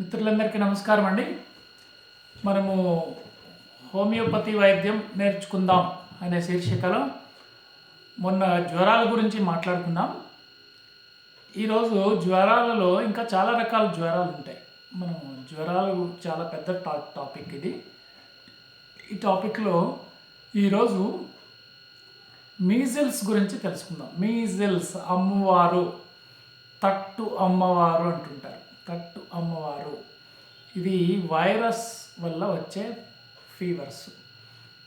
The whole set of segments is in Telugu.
మిత్రులందరికీ నమస్కారం అండి. మనము హోమియోపతి వైద్యం నేర్చుకుందాం అనే శీర్షికలో మొన్న జ్వరాల గురించి మాట్లాడుకున్నాం ఈరోజు జ్వరాలలో ఇంకా చాలా రకాల జ్వరాలు ఉంటాయి. మనం జ్వరాలు చాలా పెద్ద టా టాపిక్ ఇది. ఈ టాపిక్లో ఈరోజు మీజిల్స్ గురించి తెలుసుకుందాం. మీజిల్స్ అమ్మవారు తట్టు అమ్మవారు అంటుంటారు. తట్టు అమ్మవారు. ఇది వైరస్ వల్ల వచ్చే ఫీవర్స్.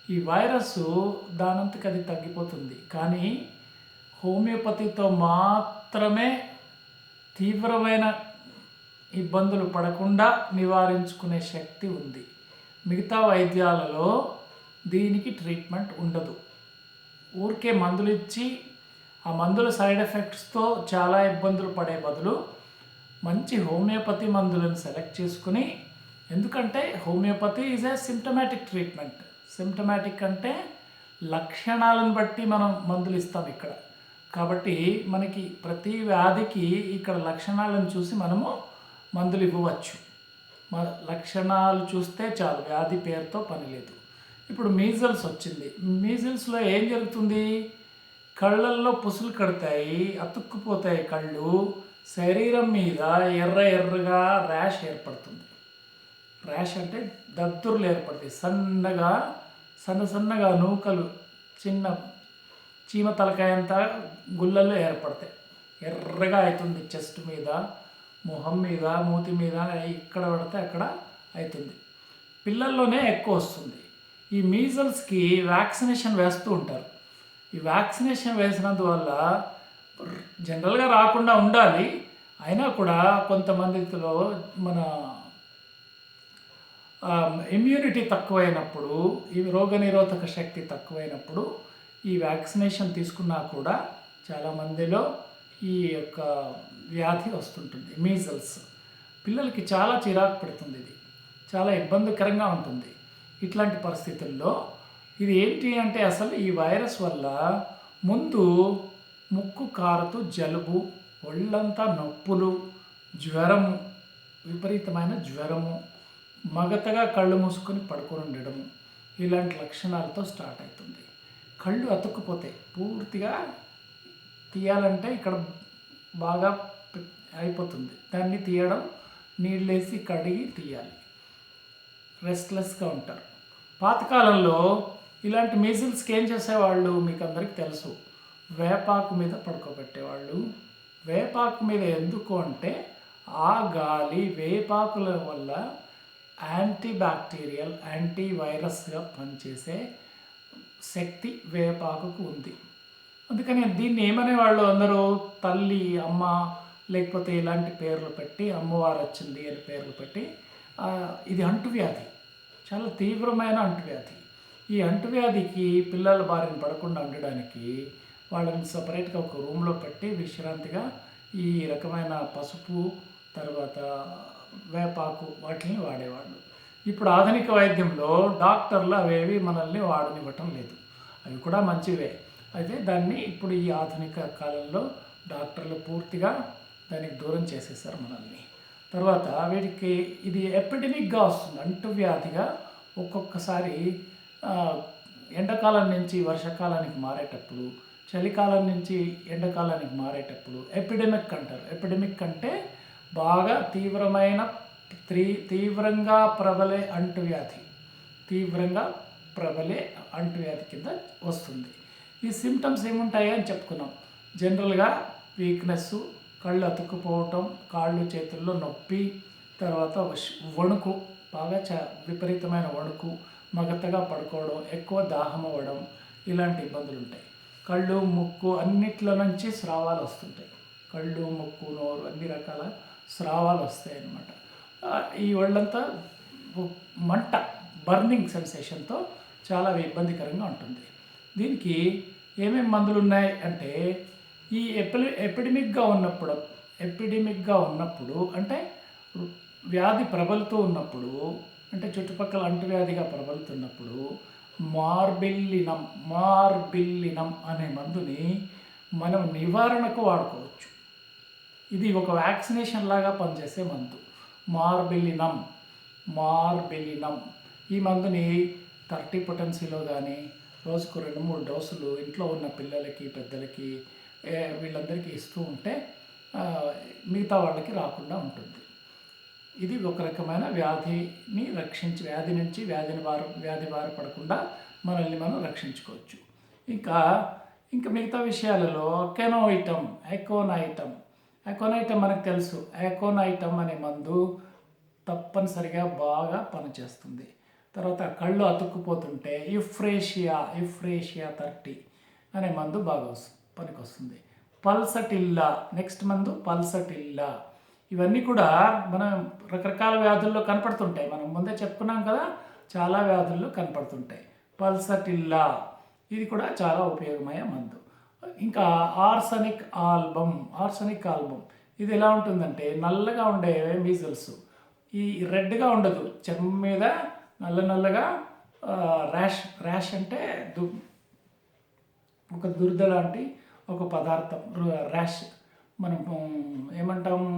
ఈ వైరస్ దానంతకు అది తగ్గిపోతుంది. కానీ హోమియోపతితో మాత్రమే తీవ్రమైన ఇబ్బందులు పడకుండా నివారించుకునే శక్తి ఉంది. మిగతా వైద్యాలలో దీనికి ట్రీట్మెంట్ ఉండదు. ఊరికే మందులు ఇచ్చి ఆ మందుల సైడ్ ఎఫెక్ట్స్తో చాలా ఇబ్బందులు పడే బదులు మంచి హోమియోపతి మందులను సెలెక్ట్ చేసుకుని ఎందుకంటే homeopathy is a symptomatic treatment symptomatic అంటే లక్షణాలను బట్టి మనం మందులు ఇస్తాం ఇక్కడ. కాబట్టి మనకి ప్రతి వ్యాధికి ఇక్కడ లక్షణాలను చూసి మనము మందులు ఇవ్వవచ్చు. మన లక్షణాలు చూస్తే చాలు వ్యాధి పేరుతో పని లేదు. ఇప్పుడు మీజల్స్ వచ్చింది. మీజల్స్లో ఏం జరుగుతుంది? కళ్ళల్లో పుసులు కడతాయి అతుక్కుపోతాయి కళ్ళు. శరీరం మీద ఎర్ర ఎర్రగా ర్యాష్ ఏర్పడుతుంది. ర్యాష్ అంటే దద్దుర్లు ఏర్పడతాయి. సన్నగా సన్న సన్నగా నూకలు చిన్న చీమ తలకాయంత గుళ్ళల్లో ఏర్పడతాయి. ఎర్రగా అవుతుంది చెస్ట్ మీద మొహం మీద మూతి మీద ఇక్కడ పడితే అక్కడ అవుతుంది. పిల్లల్లోనే ఎక్కువ వస్తుంది. ఈ మీజల్స్కి వ్యాక్సినేషన్ వేస్తూ ఉంటారు. ఈ వ్యాక్సినేషన్ వేసినందువల్ల జనరల్గా రాకుండా ఉండాలి. అయినా కూడా కొంతమందిలో మన ఇమ్యూనిటీ తక్కువైనప్పుడు ఈ రోగనిరోధక శక్తి తక్కువైనప్పుడు ఈ వ్యాక్సినేషన్ తీసుకున్నా కూడా చాలామందిలో ఈ యొక్క వ్యాధి వస్తుంటుంది మీజల్స్ పిల్లలకి చాలా చిరాకు పెడుతుంది ఇది. చాలా ఇబ్బందికరంగా ఉంటుంది. ఇట్లాంటి పరిస్థితుల్లో ఇది ఏంటి అంటే అసలు ఈ వైరస్ వల్ల ముందు ముక్కు కారుతూ జలుబు ఒళ్ళంతా నొప్పులు జ్వరము విపరీతమైన జ్వరము మగతగా కళ్ళు మూసుకొని పడుకొని ఉండడము ఇలాంటి లక్షణాలతో స్టార్ట్ అవుతుంది. కళ్ళు అతుక్కుపోతాయి. పూర్తిగా తీయాలంటే ఇక్కడ బాగా అయిపోతుంది. దాన్ని తీయడం నీళ్ళేసి కడిగి తీయాలి. రెస్ట్లెస్గా ఉంటారు. పాతకాలంలో ఇలాంటి మీజిల్స్కి ఏం చేసేవాళ్ళు? మీకు అందరికీ తెలుసు. వేపాకు మీద పడుకోబెట్టేవాళ్ళు. వేపాకు మీద ఎందుకు అంటే ఆ గాలి వేపాకుల వల్ల యాంటీ బ్యాక్టీరియల్ యాంటీ వైరస్గా పనిచేసే శక్తి వేపాకుకు ఉంది. అందుకని దీన్ని ఏమనేవాళ్ళు అందరూ? తల్లి అమ్మ లేకపోతే ఇలాంటి పేర్లు పెట్టి అమ్మవారు వచ్చింది అని పేర్లు పెట్టి ఇది అంటువ్యాధి. చాలా తీవ్రమైన అంటువ్యాధి. ఈ అంటువ్యాధికి పిల్లల బారిన పడకుండా ఉండడానికి వాళ్ళని సపరేట్గా ఒక రూమ్లో పెట్టి విశ్రాంతిగా ఈ రకమైన పసుపు తర్వాత వేపాకు వాటిని వాడేవాళ్ళు. ఇప్పుడు ఆధునిక వైద్యంలో డాక్టర్లు అవేవి మనల్ని వాడనివ్వటం లేదు. అవి కూడా మంచివే. అయితే దాన్ని ఇప్పుడు ఈ ఆధునిక కాలంలో డాక్టర్లు పూర్తిగా దానికి దూరం చేసేసారు మనల్ని. తర్వాత వీటికి ఇది ఎపిడమిక్గా వస్తుంది. అంటువ్యాధిగా ఒక్కొక్కసారి ఎండాకాలం నుంచి వర్షాకాలానికి మారేటప్పుడు చలికాలం నుంచి ఎండాకాలానికి మారేటప్పుడు ఎపిడమిక్ అంటారు. ఎపిడమిక్ అంటే బాగా తీవ్రమైన త్రీ తీవ్రంగా ప్రబలే అంటువ్యాధి. తీవ్రంగా ప్రబలే అంటువ్యాధి కింద వస్తుంది. ఈ సిమ్టమ్స్ ఏముంటాయి అని చెప్పుకున్నాం. జనరల్గా వీక్నెస్ కళ్ళు అతుక్కుపోవటం కాళ్ళు చేతుల్లో నొప్పి తర్వాత వణుకు బాగా చ విపరీతమైన వణుకు మగతగా పడుకోవడం ఎక్కువ దాహం అవ్వడం ఇలాంటి ఇబ్బందులు ఉంటాయి కళ్ళు ముక్కు అన్నిట్లో నుంచి స్రావాలు వస్తుంటాయి. కళ్ళు ముక్కు నోరు అన్ని రకాల స్రావాలు వస్తాయి అన్నమాట ఈ ఒళ్ళంతా మంట బర్నింగ్ సెన్సేషన్తో చాలా ఇబ్బందికరంగా ఉంటుంది. దీనికి ఏమేమి మందులు ఉన్నాయి అంటే ఈ ఎపిలి ఎపిడమిక్గా ఉన్నప్పుడు ఎపిడమిక్గా ఉన్నప్పుడు అంటే వ్యాధి ప్రబలుతూ ఉన్నప్పుడు అంటే చుట్టుపక్కల అంటువ్యాధిగా ప్రబలుతున్నప్పుడు మార్బిల్లినం మార్బిల్లినం అనే మందుని మనం నివారణకు వాడుకోవచ్చు. ఇది ఒక వ్యాక్సినేషన్ లాగా పనిచేసే మందు. మార్బిలినం మార్బిలినం ఈ మందుని థర్టీ పొటెన్సీలో కానీ రోజుకు రెండు మూడు డోసులు ఇంట్లో ఉన్న పిల్లలకి పెద్దలకి వీళ్ళందరికీ ఇస్తూ ఉంటే మిగతా వాళ్ళకి రాకుండా ఉంటుంది. ఇది ఒక రకమైన వ్యాధిని రక్షించి వ్యాధి నుంచి వ్యాధిని బార వ్యాధి బారపడకుండా మనల్ని మనం రక్షించుకోవచ్చు. ఇంకా ఇంకా మిగతా విషయాలలో కెనోయిటమ్ ఎకోనైటమ్ ఎకోనైటమ్ మనకు తెలుసు. ఎకోనైటమ్ అనే మందు తప్పనిసరిగా బాగా పనిచేస్తుంది. తర్వాత కళ్ళు అతుక్కుపోతుంటే ఇఫ్రేషియా ఇఫ్రేషియా థర్టీ అనే మందు బాగా పనికి పనికొస్తుంది. పల్సటిల్లా నెక్స్ట్ మందు పల్సటిల్లా. ఇవన్నీ కూడా మనం రకరకాల వ్యాధుల్లో కనపడుతుంటాయి. మనం ముందే చెప్పుకున్నాం కదా చాలా వ్యాధుల్లో కనపడుతుంటాయి. పల్సటిల్లా ఇది కూడా చాలా ఉపయోగమయ్యే మందు. ఇంకా ఆర్సనిక్ ఆల్బమ్ ఆర్సనిక్ ఆల్బమ్ ఇది ఎలా ఉంటుందంటే నల్లగా ఉండే మీజల్స్ ఈ రెడ్గా ఉండదు. చర్మం మీద నల్ల నల్లగా ర్యాష్ ర్యాష్ అంటే దు ఒక దురద లాంటి ఒక పదార్థం ర్యాష్. మనం ఏమంటాము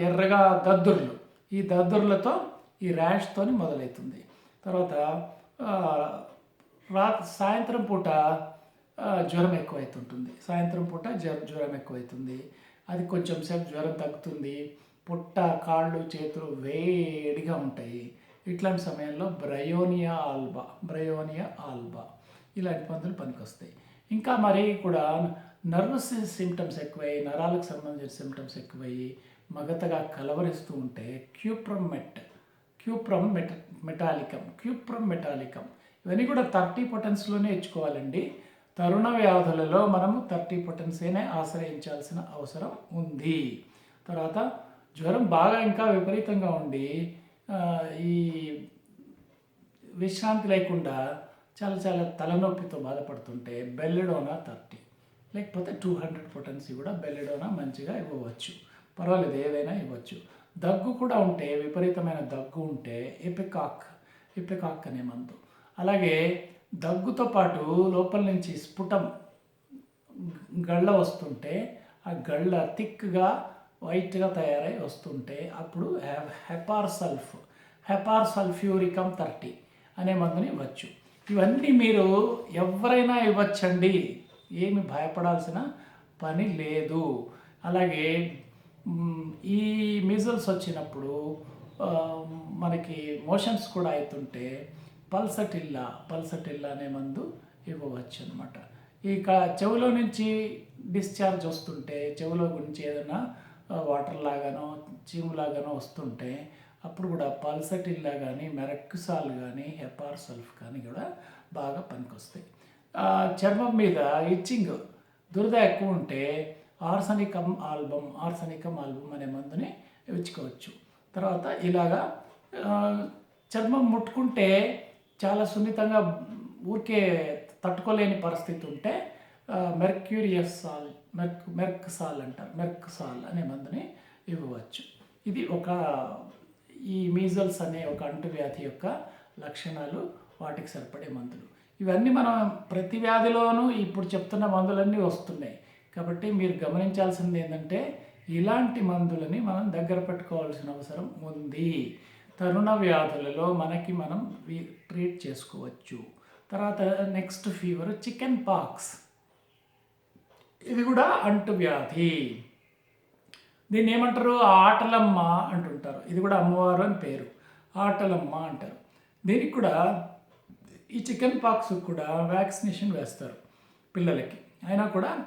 ఎర్రగా దద్దుర్లు. ఈ దద్దుర్లతో ఈ ర్యాష్తోని మొదలవుతుంది తర్వాత ఆ, రాత్రి సాయంత్రం పూట జ్వరం ఎక్కువైతుంటుంది. సాయంత్రం పూట జ్వరం జ్వరం ఎక్కువైతుంది. అది కొంచెం సేపు జ్వరం తగ్గుతుంది. పుట్ట కాళ్ళు చేతులు వేడిగా ఉంటాయి. ఇట్లాంటి సమయంలో బ్రయోనియా ఆల్బా బ్రయోనియా ఆల్బా ఇలాంటి మందులు పనికొస్తాయి. ఇంకా మరి కూడా నర్వస్ సిమ్టమ్స్ ఎక్కువై నరాలకు సంబంధించిన సిమ్టమ్స్ ఎక్కువయ్యి మగతగా కలవరిస్తూ ఉంటే cuprum met cuprum met metallicum cuprum metallicum. ఇవన్నీ కూడా థర్టీ పొటెన్స్లోనే ఇచ్చుకోవాలండి తరుణ వ్యాధులలో మనము థర్టీ పొటెన్సీనే ఆశ్రయించాల్సిన అవసరం ఉంది. తర్వాత జ్వరం బాగా ఇంకా విపరీతంగా ఉండి ఈ విశ్రాంతి లేకుండా చాలా చాలా తలనొప్పితో బాధపడుతుంటే బెల్లెడోనా థర్టీ లేకపోతే టూ హండ్రెడ్ పొటెన్సీ కూడా బెల్లెడోనా మంచిగా ఇవ్వవచ్చు. పర్వాలేదు ఏదైనా ఇవ్వచ్చు. దగ్గు కూడా ఉంటే విపరీతమైన దగ్గు ఉంటే ఎపికాక్ ఎపికాక్ అనే మందు. అలాగే దగ్గుతో పాటు లోపల నుంచి స్ఫుటం గళ్ళ వస్తుంటే ఆ గళ్ళ థిక్గా వైట్గా తయారై వస్తుంటే అప్పుడు హెపార్ సల్ఫ్ హెపార్ సల్ఫ్యూరికమ్ థర్టీ అనే మందుని ఇవ్వచ్చు. ఇవన్నీ మీరు ఎవరైనా ఇవ్వచ్చండి. ఏమి భయపడాల్సిన పని లేదు. అలాగే ఈ మిజల్స్ వచ్చినప్పుడు మనకి మోషన్స్ కూడా అవుతుంటే పల్సటిల్లా పల్సటిల్లా అనే మందు ఇవ్వవచ్చు అనమాట ఇక చెవిలో నుంచి డిశ్చార్జ్ వస్తుంటే చెవిలో గురించి ఏదైనా వాటర్ లాగానో చీములాగానో వస్తుంటే అప్పుడు కూడా పల్సటిల్లా కానీ మెరక్సాల్ కానీ హెపార్ సల్ఫ్ కానీ కూడా బాగా పనికొస్తాయి. చర్మం మీద ఇచ్చింగ్ దురద ఎక్కువ ఉంటే ఆర్సనికం ఆల్బమ్ ఆర్సనికం ఆల్బమ్ అనే మందుని ఇచ్చుకోవచ్చు తర్వాత ఇలాగా చర్మం ముట్టుకుంటే చాలా సున్నితంగా ఊరికే తట్టుకోలేని పరిస్థితి ఉంటే మెర్క్యూరియస్ సాల్ మెర్క్ మెర్క్ సాల్ అంటారు మెర్క్ సాల్ అనే మందుని ఇవ్వవచ్చు. ఇది ఒక ఈ మీజల్స్ అనే ఒక అంటువ్యాధి యొక్క లక్షణాలు వాటికి సరిపడే మందులు. ఇవన్నీ మనం ప్రతి వ్యాధిలోనూ ఇప్పుడు చెప్తున్న మందులన్నీ వస్తున్నాయి. కాబట్టి మీరు గమనించాల్సింది ఏంటంటే ఇలాంటి మందులని మనం దగ్గర పెట్టుకోవాల్సిన అవసరం ఉంది. తరుణ వ్యాధులలో మనకి మనం ట్రీట్ చేసుకోవచ్చు. తర్వాత నెక్స్ట్ ఫీవర్ చికెన్ పాక్స్ ఇది కూడా అంటువ్యాధి దీన్ని ఏమంటారు? ఆటలమ్మ అంటుంటారు. ఇది కూడా అమ్మవారు అని పేరు. ఆటలమ్మ అంటారు. దీనికి కూడా ఈ చికెన్ పాక్స్ కూడా వ్యాక్సినేషన్ వేస్తారు పిల్లలకి. అయినా కూడా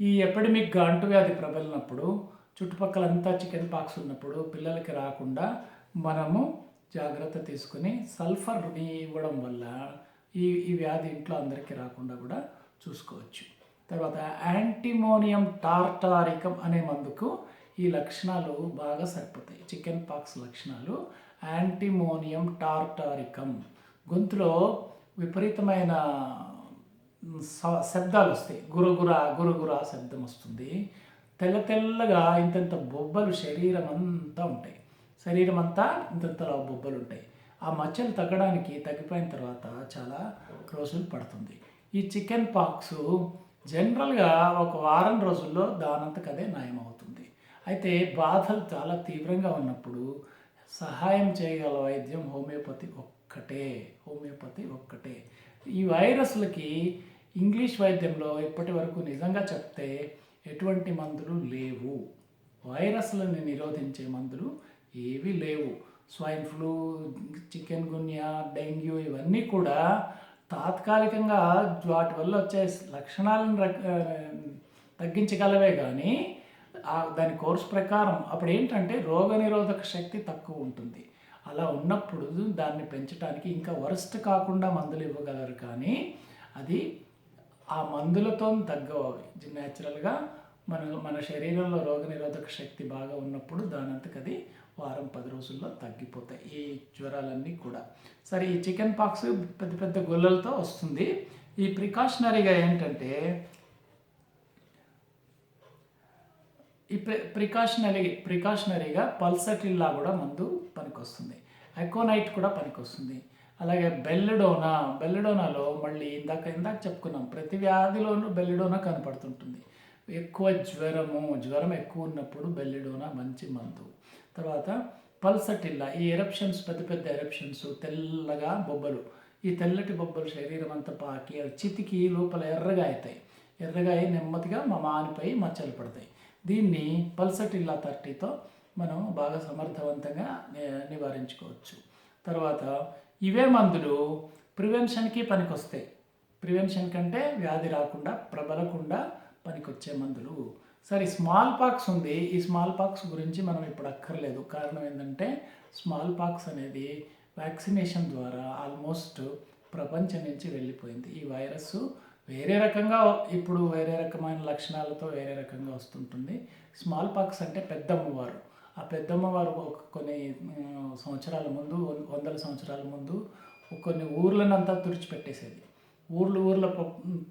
ఈ ఎపిడమిక్ అంటువ్యాధి ప్రబలినప్పుడు చుట్టుపక్కలంతా చికెన్ పాక్స్ ఉన్నప్పుడు పిల్లలకి రాకుండా మనము జాగ్రత్త తీసుకుని సల్ఫర్ని ఇవ్వడం వల్ల ఈ ఈ వ్యాధి ఇంట్లో అందరికీ రాకుండా కూడా చూసుకోవచ్చు. తర్వాత యాంటీమోనియం టార్టారికం అనే మందుకు ఈ లక్షణాలు బాగా సరిపోతాయి. చికెన్ పాక్స్ లక్షణాలు యాంటీమోనియం టార్టారికం. గొంతులో విపరీతమైన శబ్దాలు వస్తాయి. గురుగుర గురుగుర శబ్దం వస్తుంది. తెల్ల తెల్లగా ఇంతంత బొబ్బలు శరీరం అంతా ఉంటాయి. శరీరం అంతా ఇంతంతలా బొబ్బలు ఉంటాయి. ఆ మచ్చలు తగ్గడానికి తగ్గిపోయిన తర్వాత చాలా రోజులు పడుతుంది. ఈ చికెన్ పాక్స్ జనరల్గా ఒక వారం రోజుల్లో దానంతకు అదే నయం అయితే బాధలు చాలా తీవ్రంగా ఉన్నప్పుడు సహాయం చేయగల వైద్యం హోమియోపతి ఒక్కటే హోమియోపతి ఒక్కటే. ఈ వైరస్లకి ఇంగ్లీష్ వైద్యంలో ఇప్పటి వరకు నిజంగా చెప్తే ఎటువంటి మందులు లేవు. వైరస్లను నిరోధించే మందులు ఏవి లేవు. Swine flu chikungunya dengue ఇవన్నీ కూడా తాత్కాలికంగా వాటి వల్ల వచ్చే లక్షణాలను తగ్గించగలవే కానీ దాని కోర్స్ ప్రకారం అప్పుడు ఏంటంటే రోగనిరోధక శక్తి తక్కువ ఉంటుంది. అలా ఉన్నప్పుడు దాన్ని పెంచడానికి ఇంకా వరస్ట్ కాకుండా మందులు ఇవ్వగలరు కానీ అది ఆ మందులతో తగ్గవు న్యాచురల్గా మన మన శరీరంలో రోగనిరోధక శక్తి బాగా ఉన్నప్పుడు దానంతకు అది వారం పది రోజుల్లో తగ్గిపోతాయి. ఈ జ్వరాలన్నీ కూడా. సరే ఈ చికెన్ పాక్స్ పెద్ద పెద్ద గొల్లలతో వస్తుంది. ఈ ప్రికాషనరీగా ఏంటంటే ఈ ప్రి ప్రికాషనరీ ప్రికాషనరీగా పల్సటిల్లా కూడా మందు పనికొస్తుంది. ఎకోనైట్ కూడా పనికొస్తుంది. అలాగే బెల్లడోనా బెల్లడోనాలో మళ్ళీ ఇందాక ఇందాక చెప్పుకున్నాం ప్రతి వ్యాధిలోనూ బెల్లడోనా కనపడుతుంటుంది. ఎక్కువ జ్వరము జ్వరం ఎక్కువ ఉన్నప్పుడు బెల్లడోనా మంచి మందు. తర్వాత పల్సటిల్లా ఈ ఎరప్షన్స్ పెద్ద పెద్ద ఎరప్షన్స్ తెల్లగా బొబ్బలు. ఈ తెల్లటి బొబ్బలు శరీరం అంతా పాకి చితికి లోపల ఎర్రగా అవుతాయి. ఎర్రగా అయి నెమ్మదిగా మా మానిపై మచ్చలు పడతాయి. దీన్ని పల్సటిల్లా థర్టీతో మనం బాగా సమర్థవంతంగా ని- నివారించుకోవచ్చు. తర్వాత ఇవే మందులు ప్రివెన్షన్కి పనికొస్తాయి. ప్రివెన్షన్ కంటే వ్యాధి రాకుండా ప్రబలకుండా పనికొచ్చే మందులు. సరే స్మాల్ పాక్స్ ఉంది. ఈ స్మాల్ పాక్స్ గురించి మనం ఇప్పుడు అక్కర్లేదు. కారణం ఏంటంటే స్మాల్ పాక్స్ అనేది వ్యాక్సినేషన్ ద్వారా ఆల్మోస్ట్ ప్రపంచం నుంచి వెళ్ళిపోయింది. ఈ వైరస్ వేరే రకంగా ఇప్పుడు వేరే రకమైన లక్షణాలతో వేరే రకంగా వస్తుంటుంది. స్మాల్ పాక్స్ అంటే పెద్దమ్మవారు ఆ పెద్దమ్మ వారు కొన్ని సంవత్సరాల ముందు వం- వందల సంవత్సరాల ముందు కొన్ని ఊర్లనంతా తుడిచిపెట్టేసేది. ఊర్లు ఊర్ల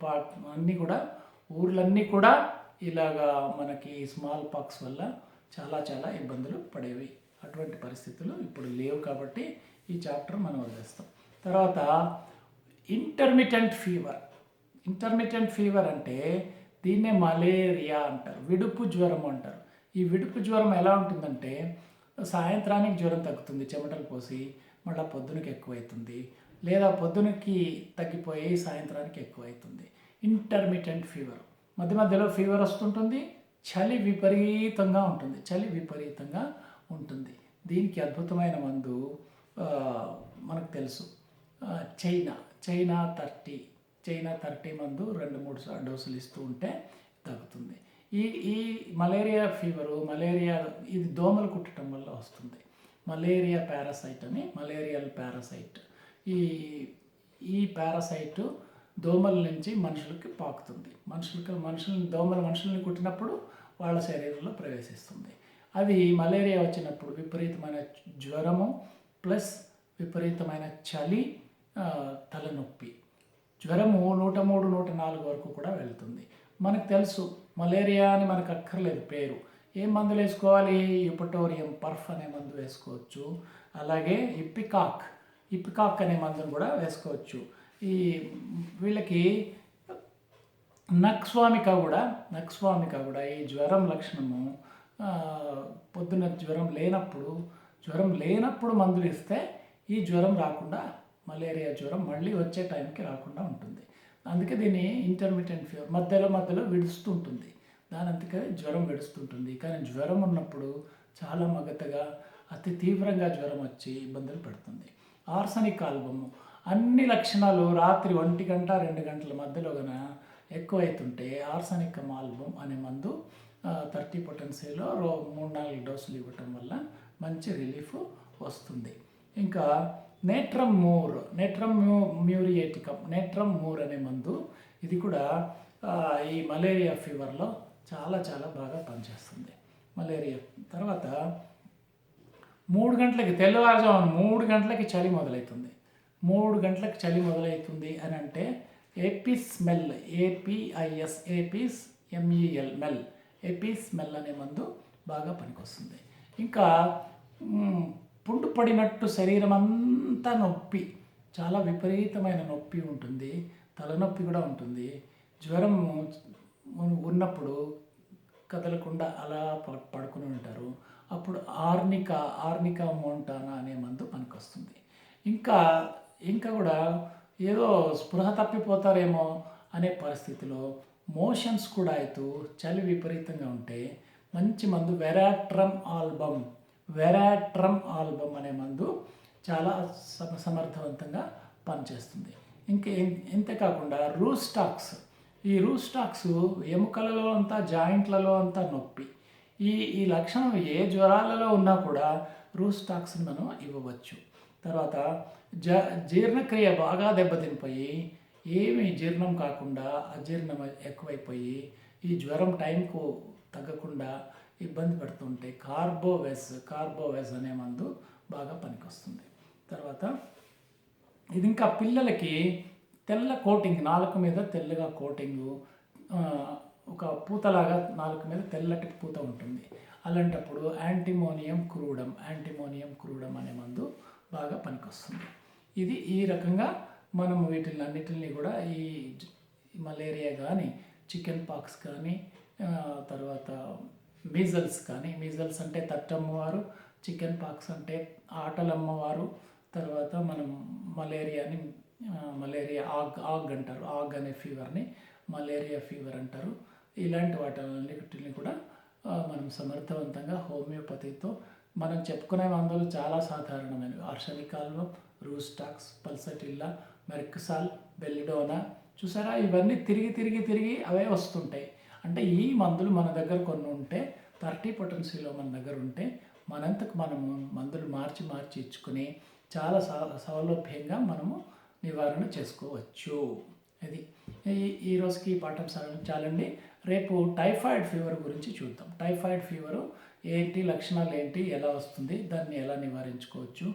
పా అన్నీ కూడా ఊర్లన్నీ కూడా ఇలాగా మనకి స్మాల్ పాక్స్ వల్ల చాలా చాలా ఇబ్బందులు పడేవి. అటువంటి పరిస్థితులు ఇప్పుడు లేవు కాబట్టి ఈ చాప్టర్ మనం వదిలేస్తాం. తర్వాత ఇంటర్మిటెంట్ ఫీవర్ ఇంటర్మిటెంట్ ఫీవర్ అంటే దీన్నే మలేరియా అంటారు. విడుపు జ్వరం అంటారు. ఈ విడుపు జ్వరం ఎలా ఉంటుందంటే సాయంత్రానికి జ్వరం తగ్గుతుంది చెమటలు పోసి మళ్ళీ పొద్దునకి ఎక్కువైతుంది. లేదా పొద్దునకి తగ్గిపోయి సాయంత్రానికి ఎక్కువైతుంది. Intermediate fever. మధ్య మధ్యలో ఫీవర్ వస్తుంటుంది చలి విపరీతంగా ఉంటుంది. చలి విపరీతంగా ఉంటుంది. దీనికి అద్భుతమైన మందు మనకు తెలుసు. China. China thirty. China thirty మందు రెండు మూడు డోసులు ఇస్తూ ఉంటే తగ్గుతుంది. ఈ ఈ మలేరియా ఫీవరు మలేరియా ఇది దోమలు కుట్టడం వల్ల వస్తుంది. మలేరియా పారాసైట్ అని మలేరియల్ పారాసైట్. ఈ ఈ పారాసైట్ దోమల నుంచి మనుషులకి పాకుతుంది. మనుషులకి మనుషులని దోమలు మనుషుల్ని కుట్టినప్పుడు వాళ్ళ శరీరంలో ప్రవేశిస్తుంది. అది మలేరియా వచ్చినప్పుడు విపరీతమైన జ్వరము ప్లస్ విపరీతమైన చలి తలనొప్పి. జ్వరము నూట మూడు నూట నాలుగు వరకు కూడా వెళ్తుంది. మనకు తెలుసు మలేరియా అని మనకు అక్కర్లేదు పేరు. ఏం మందులు వేసుకోవాలి? యుపటోరియం పర్ఫ్ అనే మందు వేసుకోవచ్చు. అలాగే ఇప్పికాక్ ఇప్పికాక్ అనే మందును కూడా వేసుకోవచ్చు. ఈ వీళ్ళకి నక్స్వామిక కూడా నక్స్వామిక కూడా ఈ జ్వరం లక్షణము పొద్దున జ్వరం లేనప్పుడు జ్వరం లేనప్పుడు మందులు ఇస్తే ఈ జ్వరం రాకుండా మలేరియా జ్వరం మళ్ళీ వచ్చే టైంకి రాకుండా ఉంటుంది. అందుకే దీన్ని ఇంటర్మీడియట్ ఫీవర్ మధ్యలో మధ్యలో విడుస్తుంటుంది. దాని అందుకే జ్వరం విడుస్తుంటుంది. కానీ జ్వరం ఉన్నప్పుడు చాలా మగతగా అతి తీవ్రంగా జ్వరం వచ్చి ఇబ్బందులు పెడుతుంది. ఆర్సనిక్ ఆల్బము అన్ని లక్షణాలు రాత్రి ఒంటి గంట రెండు గంటల మధ్యలో గన ఎక్కువైతుంటే ఆర్సనిక్ ఆల్బమ్ అనే మందు థర్టీ పొటెన్సీలో రో మూడు నాలుగు డోసులు ఇవ్వటం వల్ల మంచి రిలీఫ్ వస్తుంది. ఇంకా natrum mur natrum mu muriaticum natrum mur అనే మందు. ఇది కూడా ఈ మలేరియా ఫీవర్లో చాలా చాలా బాగా పనిచేస్తుంది. మలేరియా. తర్వాత మూడు గంటలకి తెల్లవారుజామున మూడు గంటలకి చలి మొదలవుతుంది మూడు గంటలకు చలి మొదలవుతుంది అని అంటే apis mel APIS apis MEL mel. Apis mel అనే మందు బాగా పనికొస్తుంది. ఇంకా పుండు పడినట్టు శరీరం అంతా నొప్పి. చాలా విపరీతమైన నొప్పి ఉంటుంది. తలనొప్పి కూడా ఉంటుంది. జ్వరం ఉన్నప్పుడు కదలకుండా అలా ప- పడుకుని ఉంటారు. అప్పుడు ఆర్నికా ఆర్నికా మోంటానా అనే మందు పనికొస్తుంది. ఇంకా ఇంకా కూడా ఏదో స్పృహ తప్పిపోతారేమో అనే పరిస్థితిలో మోషన్స్ కూడా అవుతూ చలి విపరీతంగా ఉంటే మంచి మందు వెరాట్రమ్ ఆల్బమ్ వెరాట్రమ్ ఆల్బమ్ అనే మందు చాలా సమ సమర్థవంతంగా పనిచేస్తుంది. ఇంకా ఇంతే కాకుండా రూస్టాక్స్ ఈ రూస్టాక్స్ ఎముకలలో అంతా జాయింట్లలో అంతా నొప్పి. ఈ ఈ లక్షణం ఏ జ్వరాలలో ఉన్నా కూడా రూస్టాక్స్ని మనం ఇవ్వవచ్చు. తర్వాత జ జీర్ణక్రియ బాగా దెబ్బతినిపోయి ఏమీ జీర్ణం కాకుండా అజీర్ణం ఎక్కువైపోయి ఈ జ్వరం టైంకు తగ్గకుండా ఇబ్బంది పడుతుంటే కార్బోవెస్ కార్బోవెస్ అనే మందు బాగా పనికొస్తుంది. తర్వాత ఇది ఇంకా పిల్లలకి తెల్ల కోటింగ్ నాలుక మీద తెల్లగా కోటింగు ఒక పూతలాగా నాలుక మీద తెల్లటి పూత ఉంటుంది. అలాంటప్పుడు యాంటీమోనియం క్రూడం యాంటీమోనియం క్రూడం అనే మందు బాగా పనికొస్తుంది. ఇది ఈ రకంగా మనం వీటిని అన్నిటిని కూడా ఈ మలేరియా కానీ చికెన్ పాక్స్ కానీ తర్వాత మీజల్స్ కానీ మీజల్స్ అంటే తట్టమ్మవారు చికెన్ పాక్స్ అంటే ఆటలమ్మవారు తర్వాత మనం మలేరియాని మలేరియా ఆగ్ ఆగ్ అంటారు ఆగ్ అనే ఫీవర్ని మలేరియా ఫీవర్ అంటారు. ఇలాంటి వాటిని కూడా మనం సమర్థవంతంగా హోమియోపతితో మనం చెప్పుకునే మందులు చాలా సాధారణమైనవి. Arsenicum album rhus tox pulsatilla merc sol belladonna చూసారా? ఇవన్నీ తిరిగి తిరిగి తిరిగి అవే వస్తుంటాయి. అంటే ఈ మందులు మన దగ్గర కొన్ని ఉంటే థర్టీ పొటెన్సీలో మన దగ్గర ఉంటే మనంతకు మనము మందులు మార్చి మార్చి ఇచ్చుకుని చాలా సౌలభ్యంగా మనము నివారణ చేసుకోవచ్చు. అది. ఈ ఈ రోజుకి ఈ పాఠం సా- రేపు టైఫాయిడ్ ఫీవర్ గురించి చూద్దాం. టైఫాయిడ్ ఫీవరు ఏంటి లక్షణాలు ఏంటి ఎలా వస్తుంది దాన్ని ఎలా నివారించుకోవచ్చు?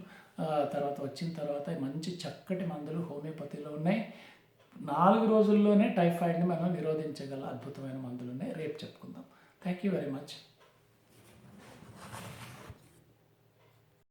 తర్వాత వచ్చిన తర్వాత మంచి చక్కటి మందులు హోమియోపతిలో ఉన్నాయి. నాలుగు రోజుల్లోనే టైఫాయిడ్ని మనం నిరోధించగల అద్భుతమైన మందులు ఉన్నాయి రేపు చెప్పుకుందాం. Thank you very much